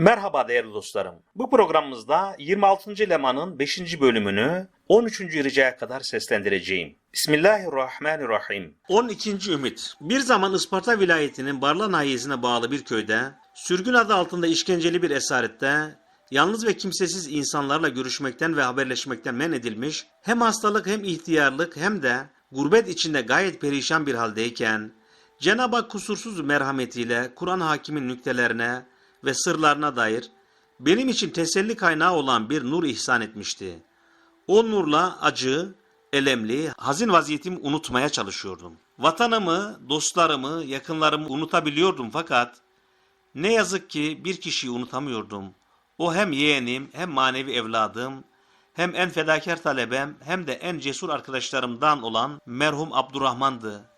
Merhaba değerli dostlarım. Bu programımızda 26. Leman'ın 5. bölümünü 13. ricaya kadar seslendireceğim. Bismillahirrahmanirrahim. 12. Ümit Bir zaman Isparta vilayetinin Barla nahiyesine bağlı bir köyde, sürgün adı altında işkenceli bir esarette, yalnız ve kimsesiz insanlarla görüşmekten ve haberleşmekten men edilmiş, hem hastalık hem ihtiyarlık hem de gurbet içinde gayet perişan bir haldeyken, Cenab-ı Hak kusursuz merhametiyle Kur'an hakimin nüktelerine ve sırlarına dair benim için teselli kaynağı olan bir nur ihsan etmişti. O nurla acı, elemli, hazin vaziyetimi unutmaya çalışıyordum. Vatanımı, dostlarımı, yakınlarımı unutabiliyordum fakat ne yazık ki bir kişiyi unutamıyordum. O hem yeğenim, hem manevi evladım, hem en fedakar talebem, hem de en cesur arkadaşlarımdan olan merhum Abdurrahman'dı.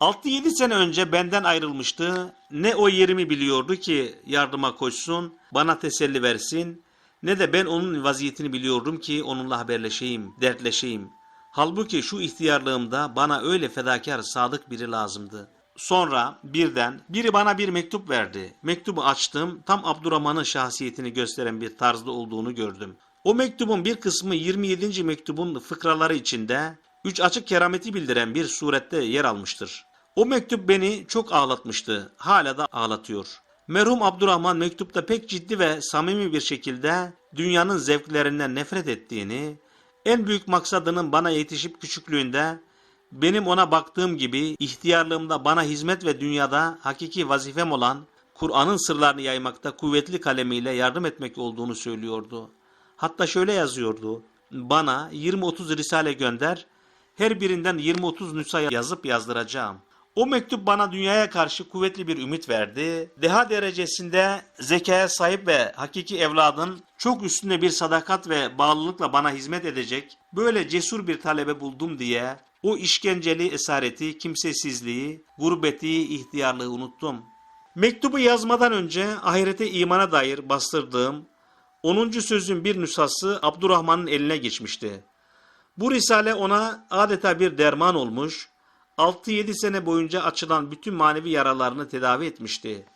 6-7 sene önce benden ayrılmıştı. Ne o yerimi biliyordu ki yardıma koşsun, bana teselli versin, ne de ben onun vaziyetini biliyordum ki onunla haberleşeyim, dertleşeyim. Halbuki şu ihtiyarlığımda bana öyle fedakar, sadık biri lazımdı. Sonra birden biri bana bir mektup verdi. Mektubu açtım, tam Abdurrahman'ın şahsiyetini gösteren bir tarzda olduğunu gördüm. O mektubun bir kısmı 27. mektubun fıkraları içinde üç açık kerameti bildiren bir surette yer almıştır. O mektup beni çok ağlatmıştı. Hala da ağlatıyor. Merhum Abdurrahman mektupta pek ciddi ve samimi bir şekilde dünyanın zevklerinden nefret ettiğini, en büyük maksadının bana yetişip küçüklüğünde benim ona baktığım gibi ihtiyarlığımda bana hizmet ve dünyada hakiki vazifem olan Kur'an'ın sırlarını yaymakta kuvvetli kalemiyle yardım etmek olduğunu söylüyordu. Hatta şöyle yazıyordu. Bana 20-30 risale gönder, her birinden 20-30 nüsa yazıp yazdıracağım. O mektup bana dünyaya karşı kuvvetli bir ümit verdi. Deha derecesinde zekaya sahip ve hakiki evladın çok üstünde bir sadakat ve bağlılıkla bana hizmet edecek böyle cesur bir talebe buldum diye o işkenceli esareti, kimsesizliği, gurbeti, ihtiyarlığı unuttum. Mektubu yazmadan önce ahirete imana dair bastırdığım 10. sözün bir nüshası Abdurrahman'ın eline geçmişti. Bu risale ona adeta bir derman olmuş, 6-7 sene boyunca açılan bütün manevi yaralarını tedavi etmişti.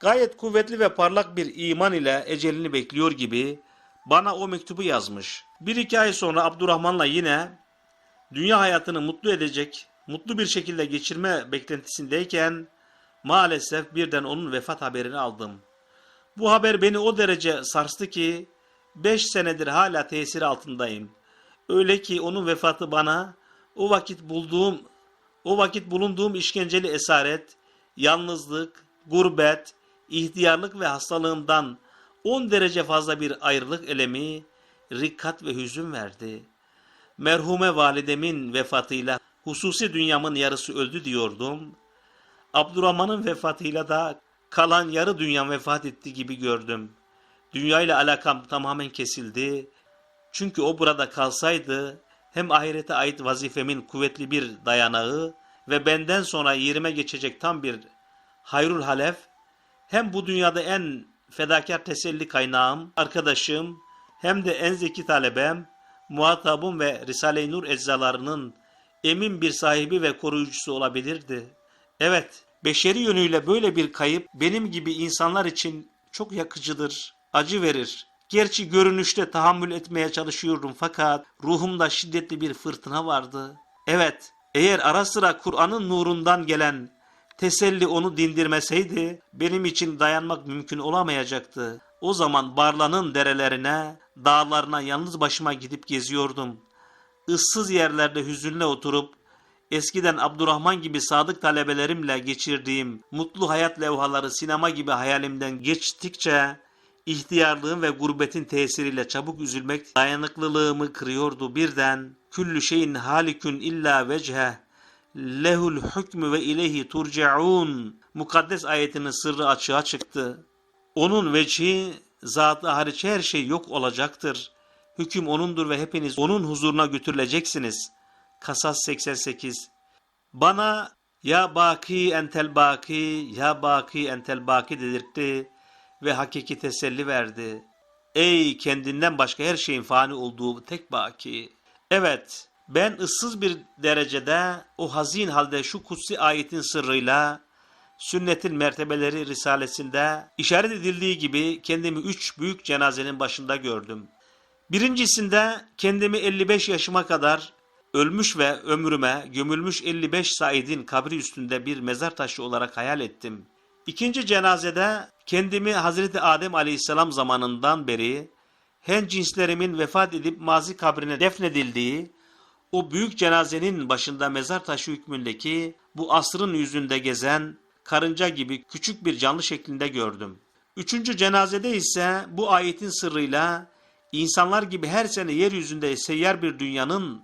Gayet kuvvetli ve parlak bir iman ile ecelini bekliyor gibi bana o mektubu yazmış. Bir iki ay sonra Abdurrahman'la yine dünya hayatını mutlu edecek, mutlu bir şekilde geçirme beklentisindeyken maalesef birden onun vefat haberini aldım. Bu haber beni o derece sarstı ki 5 senedir hala tesiri altındayım. Öyle ki onun vefatı bana o vakit bulduğum o vakit bulunduğum işkenceli esaret, yalnızlık, gurbet, ihtiyarlık ve hastalığımdan 10 derece fazla bir ayrılık elemi, rikkat ve hüzün verdi. Merhume validemin vefatıyla hususi dünyamın yarısı öldü diyordum. Abdurrahman'ın vefatıyla da kalan yarı dünyam vefat etti gibi gördüm. Dünyayla alakam tamamen kesildi. Çünkü o burada kalsaydı hem ahirete ait vazifemin kuvvetli bir dayanağı ve benden sonra yerime geçecek tam bir hayrul halef, hem bu dünyada en fedakar teselli kaynağım, arkadaşım, hem de en zeki talebem, muhatabım ve Risale-i Nur eczalarının emin bir sahibi ve koruyucusu olabilirdi. Evet, beşeri yönüyle böyle bir kayıp benim gibi insanlar için çok yakıcıdır, acı verir. Gerçi görünüşte tahammül etmeye çalışıyordum fakat ruhumda şiddetli bir fırtına vardı. Evet, eğer ara sıra Kur'an'ın nurundan gelen teselli onu dindirmeseydi benim için dayanmak mümkün olamayacaktı. O zaman Barla'nın derelerine, dağlarına yalnız başıma gidip geziyordum. Issız yerlerde hüzünle oturup eskiden Abdurrahman gibi sadık talebelerimle geçirdiğim mutlu hayat levhaları sinema gibi hayalimden geçtikçe ihtiyarlığın ve gurbetin tesiriyle çabuk üzülmek dayanıklılığımı kırıyordu birden. Küllü şeyin halikün illa vecheh lehul hükmü ve ileyhi turcaun mukaddes ayetinin sırrı açığa çıktı. Onun vecihi zatı hariç her şey yok olacaktır. Hüküm onundur ve hepiniz onun huzuruna götürüleceksiniz. Kasas 88 Bana ya baki entel baki ya baki entel baki dedirtti ve hakiki teselli verdi. Ey kendinden başka her şeyin fani olduğu tek baki. Evet, ben ıssız bir derecede o hazin halde şu kutsi ayetin sırrıyla Sünnetin Mertebeleri Risalesinde işaret edildiği gibi kendimi üç büyük cenazenin başında gördüm. Birincisinde kendimi 55 yaşıma kadar ölmüş ve ömrüme gömülmüş 55 Said'in kabri üstünde bir mezar taşı olarak hayal ettim. İkinci cenazede kendimi Hazreti Adem Aleyhisselam zamanından beri hen cinslerimin vefat edip mazi kabrine defnedildiği o büyük cenazenin başında mezar taşı hükmündeki bu asrın yüzünde gezen karınca gibi küçük bir canlı şeklinde gördüm. Üçüncü cenazede ise bu ayetin sırrıyla insanlar gibi her sene yeryüzünde seyyar bir dünyanın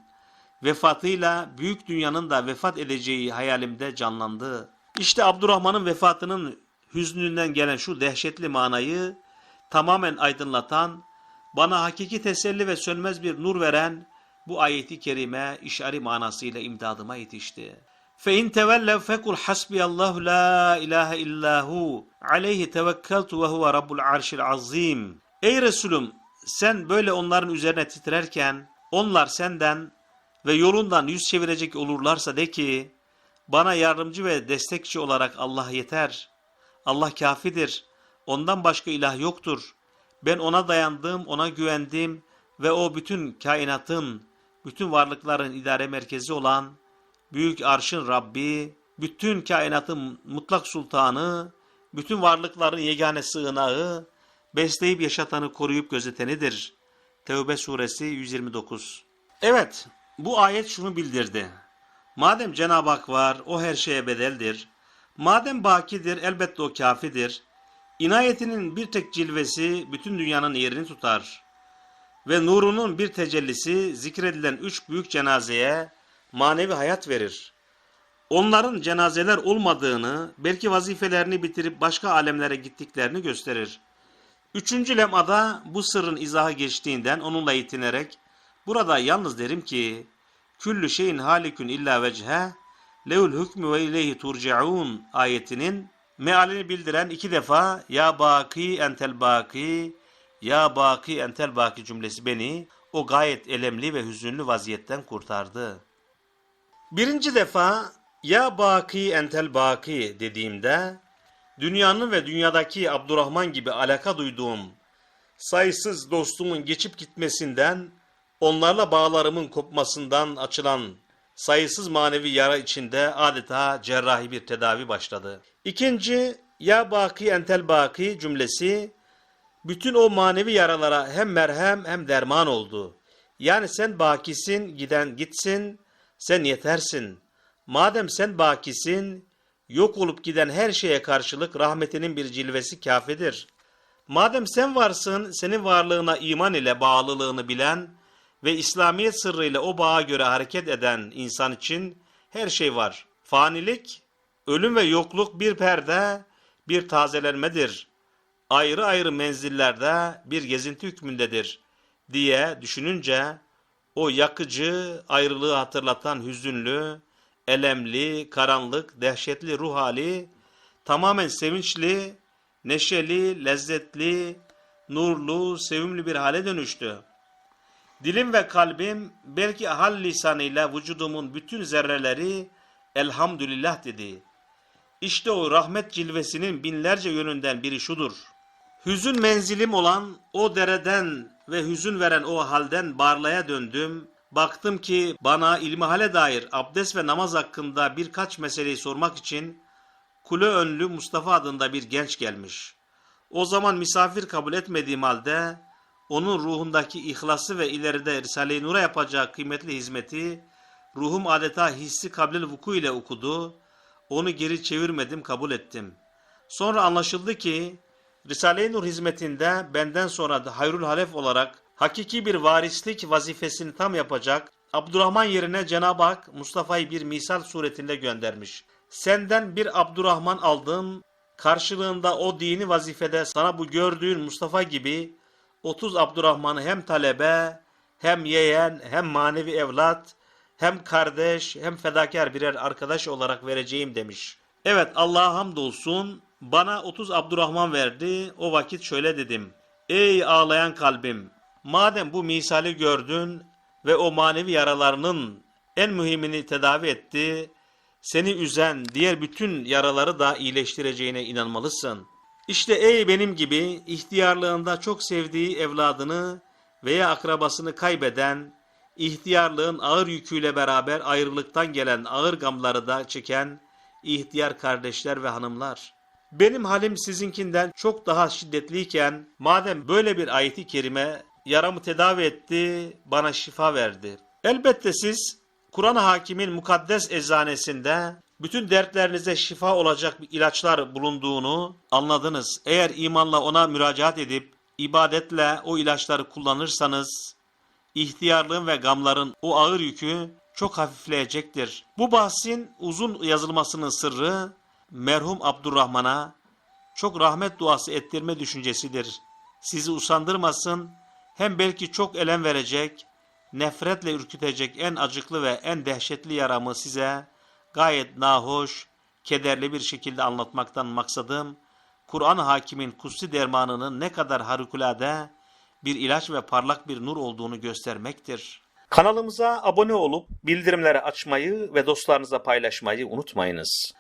vefatıyla büyük dünyanın da vefat edeceği hayalimde canlandı. İşte Abdurrahman'ın vefatının hüznünden gelen şu dehşetli manayı tamamen aydınlatan, bana hakiki teselli ve sönmez bir nur veren bu ayeti kerime işari manasıyla imdadıma yetişti. فَاِنْ تَوَلَّوْ فَكُلْ حَسْبِيَ اللّٰهُ لَا اِلَٰهَ اِلَّا هُ عَلَيْهِ تَوَكَّلْتُ وَهُوَ رَبُّ الْعَرْشِ الْعَظِيمِ Ey Resulüm sen böyle onların üzerine titrerken onlar senden ve yolundan yüz çevirecek olurlarsa de ki bana yardımcı ve destekçi olarak Allah yeter. Allah kafidir. Ondan başka ilah yoktur. Ben ona dayandım, ona güvendim ve o bütün kainatın, bütün varlıkların idare merkezi olan büyük arşın Rabbi, bütün kainatın mutlak sultanı, bütün varlıkların yegane sığınağı, besleyip yaşatanı koruyup gözetenidir. Tevbe suresi 129 Evet, bu ayet şunu bildirdi. Madem Cenab-ı Hak var, o her şeye bedeldir. Madem bakidir, elbette o kafidir. İnayetinin bir tek cilvesi bütün dünyanın yerini tutar. Ve nurunun bir tecellisi zikredilen üç büyük cenazeye manevi hayat verir. Onların cenazeler olmadığını, belki vazifelerini bitirip başka alemlere gittiklerini gösterir. Üçüncü lemada bu sırrın izahı geçtiğinden onunla yetinerek burada yalnız derim ki küllü şeyin halikün illa vechhe lehul hükmü ve ileyhi turcaun ayetinin mealini bildiren iki defa ya baki entel baki ya baki entel baki cümlesi beni o gayet elemli ve hüzünlü vaziyetten kurtardı. Birinci defa ya baki entel baki dediğimde dünyanın ve dünyadaki Abdurrahman gibi alaka duyduğum sayısız dostumun geçip gitmesinden, onlarla bağlarımın kopmasından açılan sayısız manevi yara içinde adeta cerrahi bir tedavi başladı. İkinci, ya baki entel baki cümlesi, bütün o manevi yaralara hem merhem hem derman oldu. Yani sen bakisin, giden gitsin, sen yetersin. Madem sen bakisin, yok olup giden her şeye karşılık rahmetinin bir cilvesi kafidir. Madem sen varsın, senin varlığına iman ile bağlılığını bilen ve İslamiyet sırrıyla o bağa göre hareket eden insan için her şey var. Fanilik, ölüm ve yokluk bir perde, bir tazelenmedir. Ayrı ayrı menzillerde bir gezinti hükmündedir diye düşününce o yakıcı, ayrılığı hatırlatan hüzünlü, elemli, karanlık, dehşetli ruh hali tamamen sevinçli, neşeli, lezzetli, nurlu, sevimli bir hale dönüştü. Dilim ve kalbim belki hal lisanıyla vücudumun bütün zerreleri elhamdülillah dedi. İşte o rahmet cilvesinin binlerce yönünden biri şudur. Hüzün menzilim olan o dereden ve hüzün veren o halden barlaya döndüm. Baktım ki bana ilmihale dair abdest ve namaz hakkında birkaç meseleyi sormak için kule önlü Mustafa adında bir genç gelmiş. O zaman misafir kabul etmediğim halde onun ruhundaki ihlası ve ileride Risale-i Nur'a yapacağı kıymetli hizmeti ruhum adeta hissi kablil vuku ile okudu. Onu geri çevirmedim kabul ettim. Sonra anlaşıldı ki Risale-i Nur hizmetinde benden sonra da hayrul halef olarak hakiki bir varislik vazifesini tam yapacak Abdurrahman yerine Cenab-ı Hak Mustafa'yı bir misal suretinde göndermiş. Senden bir Abdurrahman aldım, karşılığında o dini vazifede sana bu gördüğün Mustafa gibi 30 Abdurrahman'ı hem talebe, hem yeğen, hem manevi evlat, hem kardeş, hem fedakar birer arkadaş olarak vereceğim demiş. Evet Allah'a hamdolsun bana 30 Abdurrahman verdi. O vakit şöyle dedim. Ey ağlayan kalbim! Madem bu misali gördün ve o manevi yaralarının en mühimini tedavi etti, seni üzen diğer bütün yaraları da iyileştireceğine inanmalısın. İşte ey benim gibi ihtiyarlığında çok sevdiği evladını veya akrabasını kaybeden, ihtiyarlığın ağır yüküyle beraber ayrılıktan gelen ağır gamları da çeken ihtiyar kardeşler ve hanımlar. Benim halim sizinkinden çok daha şiddetliyken madem böyle bir ayeti kerime yaramı tedavi etti, bana şifa verdi. Elbette siz Kur'an-ı Hakim'in mukaddes eczanesinde bütün dertlerinize şifa olacak bir ilaçlar bulunduğunu anladınız. Eğer imanla ona müracaat edip ibadetle o ilaçları kullanırsanız ihtiyarlığın ve gamların o ağır yükü çok hafifleyecektir. Bu bahsin uzun yazılmasının sırrı merhum Abdurrahman'a çok rahmet duası ettirme düşüncesidir. Sizi usandırmasın, hem belki çok elem verecek, nefretle ürkütecek en acıklı ve en dehşetli yaramı size gayet nahoş, kederli bir şekilde anlatmaktan maksadım, Kur'an-ı Hakim'in kutsi dermanının ne kadar harikulade bir ilaç ve parlak bir nur olduğunu göstermektir. Kanalımıza abone olup bildirimleri açmayı ve dostlarınızla paylaşmayı unutmayınız.